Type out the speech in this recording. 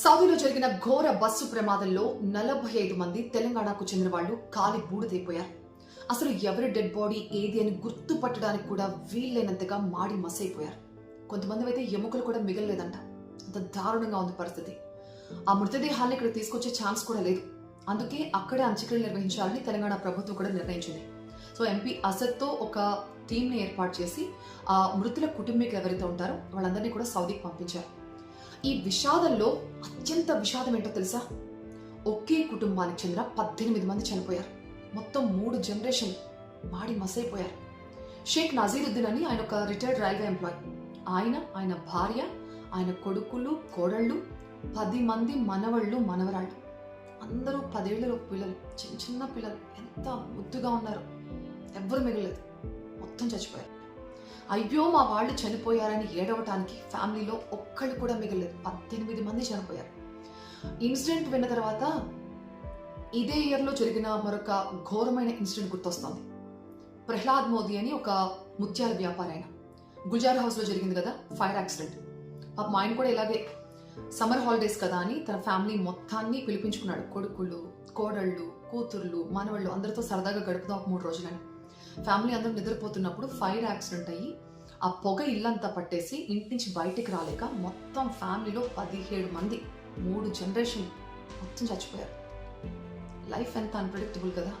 సౌదీలో జరిగిన ఘోర బస్సు ప్రమాదంలో నలభై ఐదు మంది తెలంగాణకు చెందిన వాళ్ళు కాలి బూడిదైపోయారు. అసలు ఎవరి డెడ్ బాడీ ఏది అని గుర్తుపట్టడానికి కూడా వీల్లేనంతగా మాడి మసైపోయారు. కొంతమంది అయితే ఎముకలు కూడా మిగలలేదంట. అంత దారుణంగా ఉంది పరిస్థితి. ఆ మృతదేహాన్ని ఇక్కడ తీసుకొచ్చే ఛాన్స్ కూడా లేదు. అందుకే అక్కడే అంత్యక్రియలు నిర్వహించాలని తెలంగాణ ప్రభుత్వం కూడా నిర్ణయించింది. సో ఎంపీ అసద్తో ఒక టీంని ఏర్పాటు చేసి ఆ మృతుల కుటుంబీకులు ఎవరైతే ఉంటారో వాళ్ళందరినీ కూడా సౌదీకి పంపించారు. ఈ విషాదంలో అత్యంత విషాదం ఏంటో తెలుసా? ఒకే కుటుంబానికి చెందిన పద్దెనిమిది మంది చనిపోయారు. మొత్తం మూడు జనరేషన్ మాడి మసైపోయారు. షేక్ నజీరుద్దీన్ అని ఆయన ఒక రిటైర్డ్ రైల్వే ఎంప్లాయ్. ఆయన ఆయన భార్య ఆయన కొడుకులు కోడళ్ళు పది మంది మనవళ్ళు మనవరాళ్ళు. అందరూ పదేళ్ళలో పిల్లలు చిన్న చిన్న పిల్లలు. ఎంత ముద్దుగా ఉన్నారు. ఎవ్వరు మిగలేదు మొత్తం చచ్చిపోయారు. అయ్యో మా వాళ్ళు చనిపోయారని ఏడవటానికి ఫ్యామిలీలో ఒక్కళ్ళు కూడా మిగలేదు పద్దెనిమిది మంది చనిపోయారు. ఇన్సిడెంట్ విన్న తర్వాత ఇదే ఇయర్లో జరిగిన మరొక ఘోరమైన ఇన్సిడెంట్ గుర్తొస్తుంది. ప్రహ్లాద్ మోదీ అని ఒక ముత్యాల వ్యాపారి ఆయన గుల్జార్ హౌస్లో జరిగింది కదా ఫైర్ యాక్సిడెంట్. పాప మా ఆయన కూడా ఇలాగే సమ్మర్ హాలిడేస్ కదా అని తన ఫ్యామిలీ మొత్తాన్ని పిలిపించుకున్నాడు. కొడుకులు కోడళ్ళు కూతుర్లు మనవళ్ళు అందరితో సరదాగా గడుపుదాం ఒక మూడు రోజులని. ఫ్యామిలీ అందరం నిద్రపోతున్నప్పుడు ఫైర్ యాక్సిడెంట్ అయ్యి ఆ పొగ ఇల్లంతా పట్టేసి ఇంటి నుంచి బయటికి రాలేక మొత్తం ఫ్యామిలీలో పదిహేడు మంది మూడు జనరేషన్ మొత్తం చచ్చిపోయారు. లైఫ్ ఎంత అన్ప్రెడిక్టబుల్ కదా?